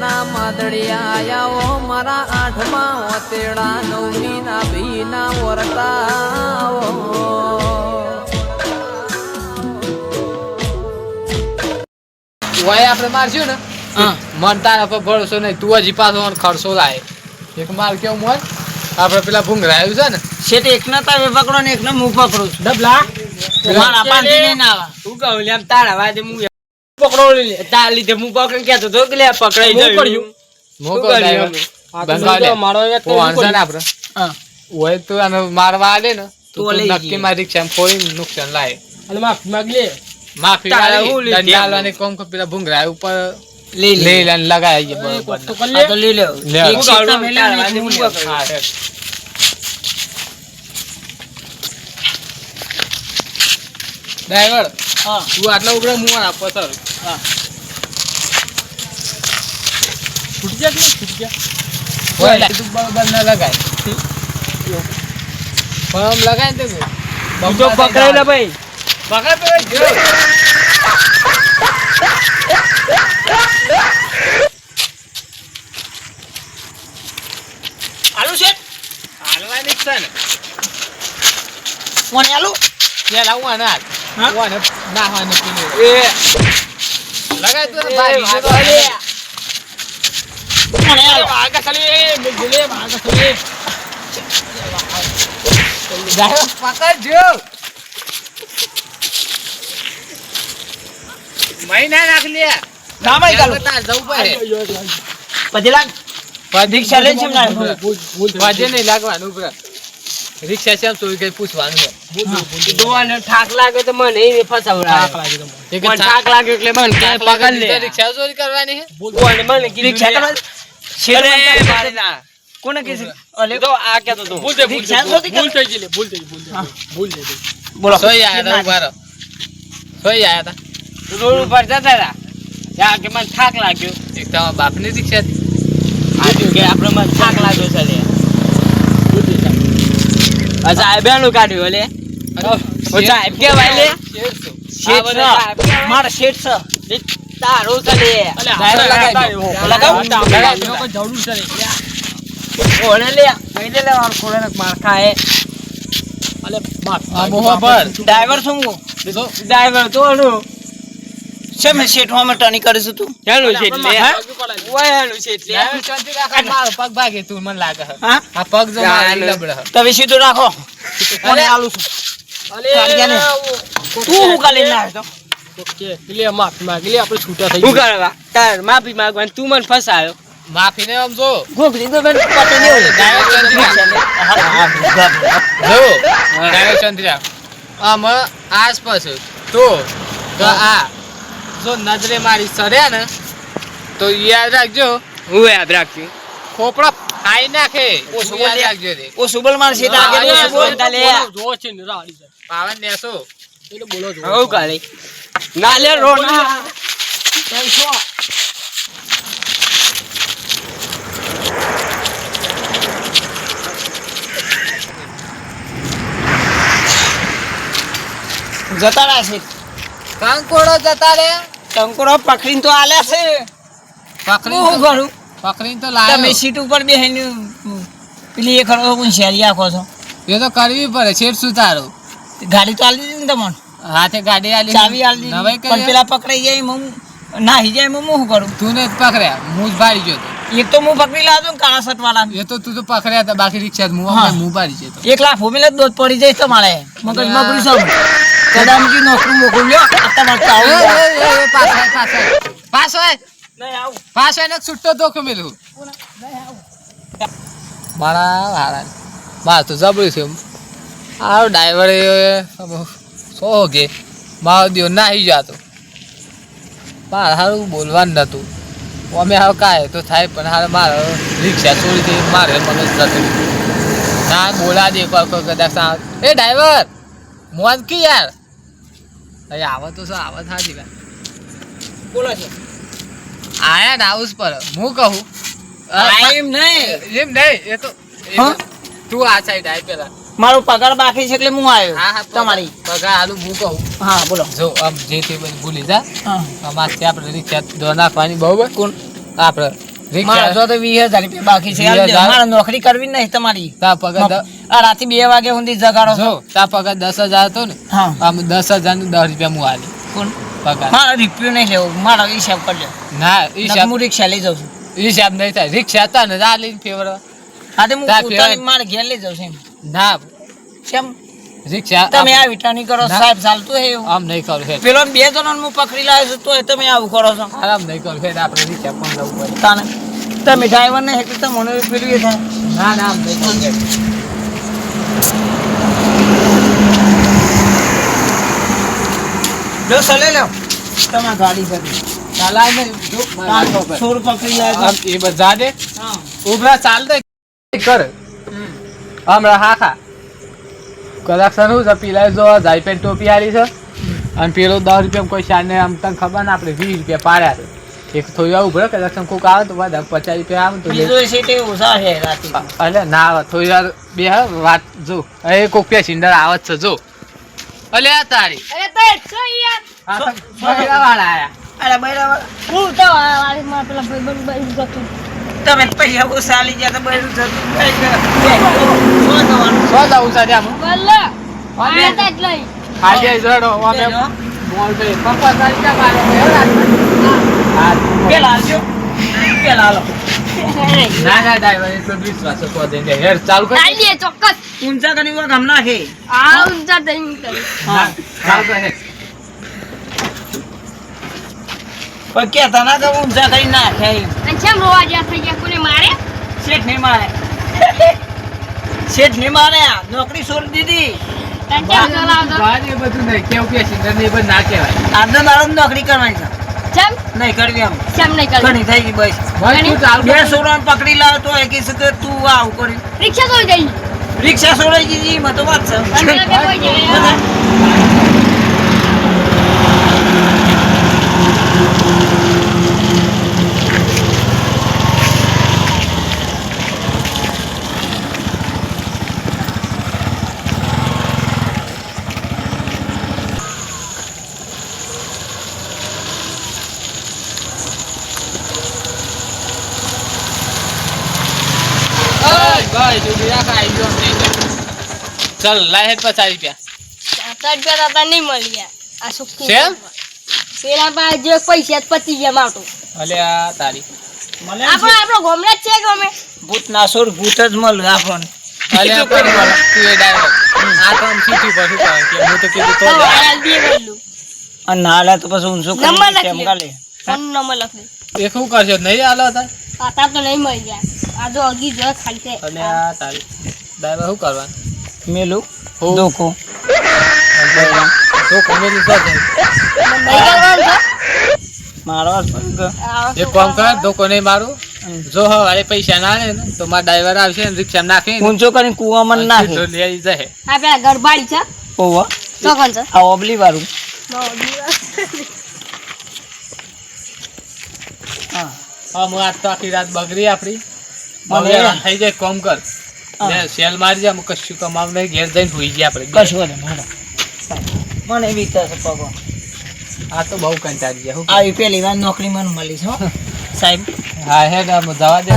ના માદળિયા આયા ઓ મારા આઠમા ઓતેડા નવમી ના ભી ના વરતા વાય આપણે મારશું ને? હા. મન તારા પર ભરોસો નહીં તું હજી પાછો ખર્ચો લાય. એક માર કેવું મન આપણે પેલા ભૂંગરાયું છે ને? શેઠ એકના તારે પકડો ને એકને હું પકડું છું. ડબલા? મારા પાંચી નહીં ના આવે. કહું તારા વાજે હું પકડો લે લીધે હું પકડ કેતો તો કે લે પકડાઈ જાય પડ્યું. મોકો શું કર્યું driver. અમે? બંગાળી. મારો અહીંયા તો ઓ વાંધો હા. ઓય તો આને મારવા આલે ને તો નક્કી મારી ફોડીને નુકસાન લાય અને માફી માંગ માફી વાળી હું લીધી દંડ આપણે? આલવાની કોમ કે પેલા ભૂંગરાય ઉપર લે લગાય બરોબર તો. લે. એક હું ને હું હા ડ્રાઈવર હા. તું આટલા ઉગડે મુવા આપો સર હા. છૂટી ગયા કે ફૂટ ગયા? ઓય લા, તું બરોબર ના લગાય. આમ લગાય ને તો તો પકડાઈ લે ભાઈ. પકડ ભાઈ, જો. આલુ શેઠ? હાલવાની છે ને. કોને આલુ? ત્યાં લાવવા ના હા? ઓને નાહવાનું પીને એ. લગાય તો ભાઈ? આગળ ખાલી મેં આગળ ખાલી પકડજો મહિના નાખ લે ના ભાઈ ચાલુ. તાર જવું પડે પછી લાગ. ના નહીં લાગવાનું રિક્ષા છે તો કઈ પૂછવાનું છે. ડોહાને ઠાક લાગે તો મને એને ફસાવડાવે. એક મને ઠાક લાગે એટલે મને કે પકડ લે રિક્ષા ચોરી કરવાની છે ડોહાને મને કે રિક્ષા લે. કરવા દે. શેઠ અરે, મને મારે ના. કોને કીધું? અલે, તો આ કહેતો તો. રિક્ષા શોધી ભૂલ હા. બોલો. સોઈ આયા તા ઊભા રહો. સોઈ આયા તા રોડ ઉપર જતા હતા ત્યાં કે મને થાક લાગ્યો એક તો બાપની રિક્ષા હતી આજે કે આપણે મને થાક લાગ્યો છે લે આ સાહેબનું કાઢ્યું લે સાહેબ કેવાય લે. શેઠ મારા શેઠ છે. એ તારું છે લે ડાયરેક્ટ લગાવી દો. લગાવ. લગાવી ઓને લે. કહી દે લે માર ખોરાને માર ખાય. આ મોહો ડ્રાઈવર છું હું. ડ્રાઈવર તો છે મે શેઠમાં કરે છે તું? હેલો શેઠ લે. હા? ઓય હેલો શેઠ લે. ડ્રાઈવર શાંતિ રાખો. મારો પગ ભાગે તું મને લાગે હા? આ પગ જો મારી લબડ. તમે સીધું રાખો. કોને આલુ છું. અલે તું હું કાલે ના આવ્યો હું કરવા તાર માફી માંગવાની તું મને ફસાયો. માફી ને આમ જો. ગોગલી તો બેન પતે ને ઓલે. હા, હા, હા. જો ડ્રાઈવર ચંદ્રિયા આમ આમાં આસપાસ તો તો આ. જો નજરે મારી સર્યા ને તો યાદ રાખજો. હું યાદ રાખ્યું ખોપડા ખાઈ નાખે. ઓ સુબલ બોલ. રાખજો રે. ઓ સુબલ માર શેઠ હા, આગળ હા, ઓછું બોલ. બોલતા લે. પાવન નેસો. હું કાલે. ના લે રોના. જતા રહ્યા છે. કાંકોડો જતા રે ટંકોરો પકડીને તો આલ્યા છે. પકડી હું કરું પકડીને તો તમે લાયો. સીટ ઉપર બેહીને પેલી એક ખરો શેરી આખો છો. એ તો કરવી પડે શેઠ શું તારું ગાડી તો આલી દીધી ને તમને? હાથે ગાડી આલી ચાવી આલી નવાઈ કરી પેલા પકડાઈ જાય હું નાહી જાય હું શું કરું? તું ને પકડ્યા. હું જ ભાડી ગયો તો. એક તો હું પકડી લાવતો ને કાળા શર્ટ વાળા એ તો તું તો પકડ્યા હતા બાકી રિક્ષા હું હા. હું ભાડી ગયો એક લાખ ભૂમિ દોધ પડી જાય તમારે. મગજ મગડી સૌ કદામજી નોકરી મોકલ્યો આ તમારે આવું. પાછો આય. પાછો આય. નહીં આવું. પાછો આય ને છૂટો ધોકો મેલું. મારા હારા. માર તો જબરું છે. આ ડ્રાઈવર સો કે. મારો દિયો નાહી જાતો. મારે હારું બોલવાનું નતું. અમે હવે કાંઈ તો થાય પણ હારે મારે રિક્ષા છોડી દે મારે મગજ નથી ના બોલા દે કદાચ એ ડ્રાઈવર મોન કી યાર? અરે આવે તો શું આવે થાતી ભાઈ બોલો છે. આયા આવું પર. હું કહું? એમ નહીં. એમ નહીં એ તો તો- આ સાઈડ આય પેલા મારો પગાર બાકી છે એટલે હું આવ્યો હા હા તમારી. પગાર આલુ હું કહું. હા બોલો. જો આમ જે તે બધું ભૂલી જા. અમાર ત્યાં આપણે રિક્ષા દો નાખવાની બહુ કોણ? આપણે રિક્ષા. તો વીસ હજાર રૂપિયા બાકી છે? મારે નોકરી કરવી નહીં તમારી. પગાર આ રાતે બે વાગે સુધી જગાડો છો. તા પગાર દસ હજાર હતો ને હા. આમ દસ હજારનું દસ રૂપિયા હું આલી. કોણ? પગાર. મારે રિપ્યુ નહીં લેવો મારો હિસાબ કરજો. ના હિસાબ હું રિક્ષા લઈ જાઉં છું. હિસાબ નહીં થાય. રિક્ષા હતા ને આ લઈને ફેવર. હા તો હું મારે ઘેર લઈ જાઉં છું ના. કેમ? રિક્ષા તમે આ વિટાની કરો. સાહેબ ચાલતું હે આમ નહીં કરું હે પેલો બે જણો હું પકડી લાવ્યો છું તોય તમે આવું કરો છો. આરામ નહીં કરું હે આપણે રિક્ષા પણ જવું પડે. તાને તમે ડ્રાઈવર ને હેઠળ તમને પેલું એ થાય. ના ના આમ નહીં. જો સલે લો તમારી ગાડી કરી ચાલાય નહીં. જો મારા હાથ ઉપર. છોડ પકડી લાવ્યો એ બધા દે. હા. ઉભરા ચાલ દે. કર. હમણાં હા ખા કદાચ શું છે પીલા જો જાયપેન ટોપી આલી છે. અને પેલો દસ રૂપિયા કોઈ શાને આમ તને ખબર ને આપણે વીસ રૂપિયા પાડ્યા છે. એક થોડી વાર ઉભરો કદાચ કોઈક આવે તો બધા પચાસ રૂપિયા આવે તો. બીજો સીટે ઓછા છે રાતે. અલે ના આવે થોડી વાર બે હા વાત જો. એ કોક પેસેન્જર આવે છે જો. અલે આ તારી. અરે તો છો યાર. આ વાળા આયા. અરે બરાબર હું તો વાળી માં પેલા ભાઈબંધ ભાઈ જતું તમે પૈસા ઓછા આલી ગયા તો બરું જતું કઈ કરે. શું સો જવું છે ત્યાં બોલો આ તો જ લઈ આજે જડો અમે મોલ પે પપ્પા તારી મારે પેલા આલજો. પેલા. ના ના ચોક્કસ ઊંચા કહેતા ના કે. અને કેમ રોવા જ્યાં થઈ ગયા કોને મારે શેઠ નહીં મારે શેઠ નહીં મારે નોકરી છોડી દીધી તને બધું નહીં કેવું પેસેન્જર ને એ બધું ના કહેવાય આજનો નોકરી કરવાની છે નહીં કરવી એમ કેમ નહીં કરવી. ઘણી થઈ ગઈ બસ. ઘણી? બે કર પકડી લાવ તો એ કહેશે કે તું આવું કરી. રિક્ષા તો ગઈ રિક્ષા છોડાઈ ગઈ તો વાત છે. ખાઈ ગયો ચાલ લાય હેડ પચાસ રૂપિયા સાત રૂપિયા તો નહીં મળી આ શું કેમ? પેલા પાસે જે પૈસા પતી ગયા માટું અલે આ તારી. આપણો આપણો ગોમડા છે ગમે ભૂત ના સોર ભૂત જ મળે આપણને. અલે તું એ driver. આ તો સીટી પર શું કે હું તો કીધું તો લે. અને ના તો પછી ઊંચું કરી? નંબર કેમ કાલે ફોન નંબર લખી એ શું કરશો? નહીં આલો તાર? આતા તો નહીં મળી ગયા. આ જો અગી જો ખાલી છે. અને આ તારી ડ્રાઈવર શું કરવાનું? મેલું. હું. દોખો તો શું છે? નહીં મારો એક કામ કર નહીં જો હવે પૈસા ના આવે ને તો મારા ડ્રાઈવર આવશે ને રિક્ષા નાખી ઊંચો કરીને કૂવામાં નાખે. લઈ જાય આ પેલા ગરબાડી છે. ઓવા તો કોણ છે? આ ઓબલી વાળું. હા હા હું આજ તો આખી રાત બગડી આપડી. હવે? થઈ જાય કોમ કર. સેલ મારી જાય કશું કમાવ નહીં ઘેર જઈને હોઈ જાય આપણે કશું. મને એવી છે પગો. આ તો બહુ કંટાળી જાય આવી પેલી વાર નોકરી મને મળી છો હો. સાહેબ. હા હે જવા દે.